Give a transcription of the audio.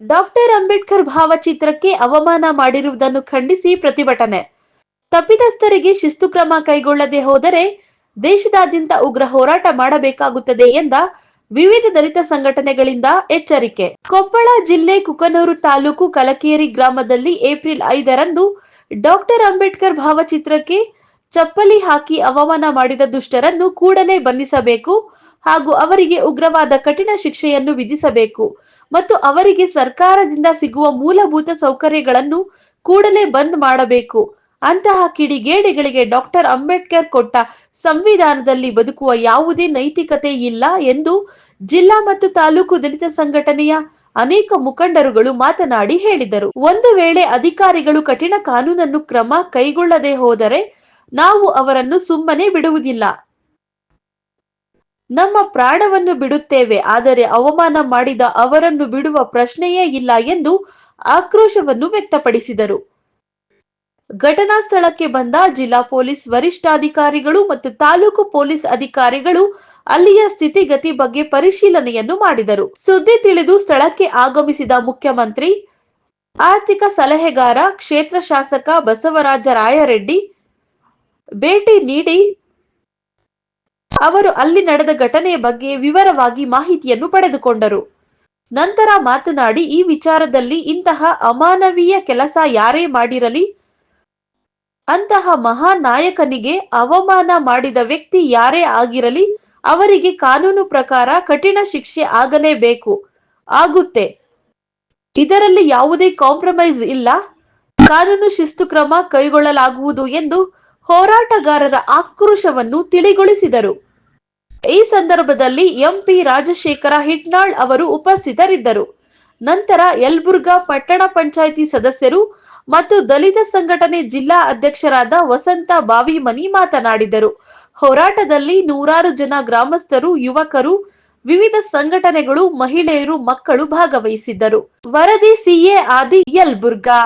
Doctor Ambedkar ಭಾವಚಿತ್ರಕ್ಕೆ ಅವಮಾನ ಮಾಡಿರುವುದನ್ನು ಖಂಡಿಸಿ ಪ್ರತಿಭಟನೆ. ತಪ್ಪಿತಸ್ಥರಿಗೆ ಶಿಸ್ತು ಕ್ರಮ ಕೈಗೊಳ್ಳದೆ ಹೋದರೆ ದೇಶದಾದ್ಯಂತ ಉಗ್ರ ಹೋರಾಟ ಮಾಡಬೇಕಾಗುತ್ತದೆ ಎಂದ ವಿವಿಧ ದಲಿತ ಸಂಘಟನೆಗಳಿಂದ ಎಚ್ಚರಿಕೆ. ಕೊಪ್ಪಳ ಜಿಲ್ಲೆ ಕುಕನೂರು ತಾಲೂಕು ಕಲಕೇರಿ ಗ್ರಾಮದಲ್ಲಿ ಏಪ್ರಿಲ್ ಐದರಂದು ಡಾಕ್ಟರ್ ಅಂಬೇಡ್ಕರ್ ಭಾವಚಿತ್ರಕ್ಕೆ ಚಪ್ಪಲಿ ಹಾಕಿ ಅವಮಾನ ಮಾಡಿದ ದುಷ್ಟರನ್ನು ಕೂಡಲೇ ಬಂಧಿಸಬೇಕು ಹಾಗೂ ಅವರಿಗೆ ಉಗ್ರವಾದ ಕಠಿಣ ಶಿಕ್ಷೆಯನ್ನು ವಿಧಿಸಬೇಕು ಮತ್ತು ಅವರಿಗೆ ಸರ್ಕಾರದಿಂದ ಸಿಗುವ ಮೂಲಭೂತ ಸೌಕರ್ಯಗಳನ್ನು ಕೂಡಲೇ ಬಂದ್ ಮಾಡಬೇಕು. ಅಂತಹ ಕಿಡಿಗೇಡಿಗಳಿಗೆ ಡಾಕ್ಟರ್ ಅಂಬೇಡ್ಕರ್ ಕೊಟ್ಟ ಸಂವಿಧಾನದಲ್ಲಿ ಬದುಕುವ ಯಾವುದೇ ನೈತಿಕತೆ ಇಲ್ಲ ಎಂದು ಜಿಲ್ಲಾ ಮತ್ತು ತಾಲೂಕು ದಲಿತ ಸಂಘಟನೆಯ ಅನೇಕ ಮುಖಂಡರುಗಳು ಮಾತನಾಡಿ ಹೇಳಿದರು. ಒಂದು ವೇಳೆ ಅಧಿಕಾರಿಗಳು ಕಠಿಣ ಕಾನೂನನ್ನು ಕ್ರಮ ಕೈಗೊಳ್ಳದೆ ಹೋದರೆ ನಾವು ಅವರನ್ನು ಸುಮ್ಮನೆ ಬಿಡುವುದಿಲ್ಲ. ನಮ್ಮ ಪ್ರಾಣವನ್ನು ಬಿಡುತ್ತೇವೆ, ಆದರೆ ಅವಮಾನ ಮಾಡಿದ ಅವರನ್ನು ಬಿಡುವ ಪ್ರಶ್ನೆಯೇ ಇಲ್ಲ ಎಂದು ಆಕ್ರೋಶವನ್ನು ವ್ಯಕ್ತಪಡಿಸಿದರು. ಘಟನಾ ಸ್ಥಳಕ್ಕೆ ಬಂದ ಜಿಲ್ಲಾ ಪೊಲೀಸ್ ವರಿಷ್ಠಾಧಿಕಾರಿಗಳು ಮತ್ತು ತಾಲೂಕು ಪೊಲೀಸ್ ಅಧಿಕಾರಿಗಳು ಅಲ್ಲಿಯ ಸ್ಥಿತಿಗತಿ ಬಗ್ಗೆ ಪರಿಶೀಲನೆಯನ್ನು ಮಾಡಿದರು. ಸುದ್ದಿ ತಿಳಿದು ಸ್ಥಳಕ್ಕೆ ಆಗಮಿಸಿದ ಮುಖ್ಯಮಂತ್ರಿ, ಆರ್ಥಿಕ ಸಲಹೆಗಾರ, ಕ್ಷೇತ್ರ ಶಾಸಕ ಬಸವರಾಜ ರಾಯರೆಡ್ಡಿ ಭೇಟಿ ನೀಡಿ ಅವರು ಅಲ್ಲಿ ನಡೆದ ಘಟನೆಯ ಬಗ್ಗೆ ವಿವರವಾಗಿ ಮಾಹಿತಿಯನ್ನು ಪಡೆದುಕೊಂಡರು. ನಂತರ ಮಾತನಾಡಿ, ಈ ವಿಚಾರದಲ್ಲಿ ಇಂತಹ ಅಮಾನವೀಯ ಕೆಲಸ ಯಾರೇ ಮಾಡಿರಲಿ, ಅಂತಹ ಮಹಾನಾಯಕನಿಗೆ ಅವಮಾನ ಮಾಡಿದ ವ್ಯಕ್ತಿ ಯಾರೇ ಆಗಿರಲಿ, ಅವರಿಗೆ ಕಾನೂನು ಪ್ರಕಾರ ಕಠಿಣ ಶಿಕ್ಷೆ ಆಗಲೇಬೇಕು, ಆಗುತ್ತೆ. ಇದರಲ್ಲಿ ಯಾವುದೇ ಕಾಂಪ್ರಮೈಸ್ ಇಲ್ಲ. ಕಾನೂನು ಶಿಸ್ತು ಕ್ರಮ ಕೈಗೊಳ್ಳಲಾಗುವುದು ಎಂದು ಹೋರಾಟಗಾರರ ಆಕ್ರೋಶವನ್ನು ತಿಳಿಗೊಳಿಸಿದರು. ಈ ಸಂದರ್ಭದಲ್ಲಿ ಎಂಪಿ ರಾಜಶೇಖರ ಹಿಟ್ನಾಳ್ ಅವರು ಉಪಸ್ಥಿತರಿದ್ದರು. ನಂತರ ಯಲ್ಬುರ್ಗಾ ಪಟ್ಟಣ ಪಂಚಾಯಿತಿ ಸದಸ್ಯರು ಮತ್ತು ದಲಿತ ಸಂಘಟನೆ ಜಿಲ್ಲಾ ಅಧ್ಯಕ್ಷರಾದ ವಸಂತ ಬಾವಿಮನಿ ಮಾತನಾಡಿದರು. ಹೋರಾಟದಲ್ಲಿ ನೂರಾರು ಜನ ಗ್ರಾಮಸ್ಥರು, ಯುವಕರು, ವಿವಿಧ ಸಂಘಟನೆಗಳು, ಮಹಿಳೆಯರು, ಮಕ್ಕಳು ಭಾಗವಹಿಸಿದ್ದರು. ವರದಿ ಸಿಎ ಆದಿ ಯಲಬುರ್ಗಾ.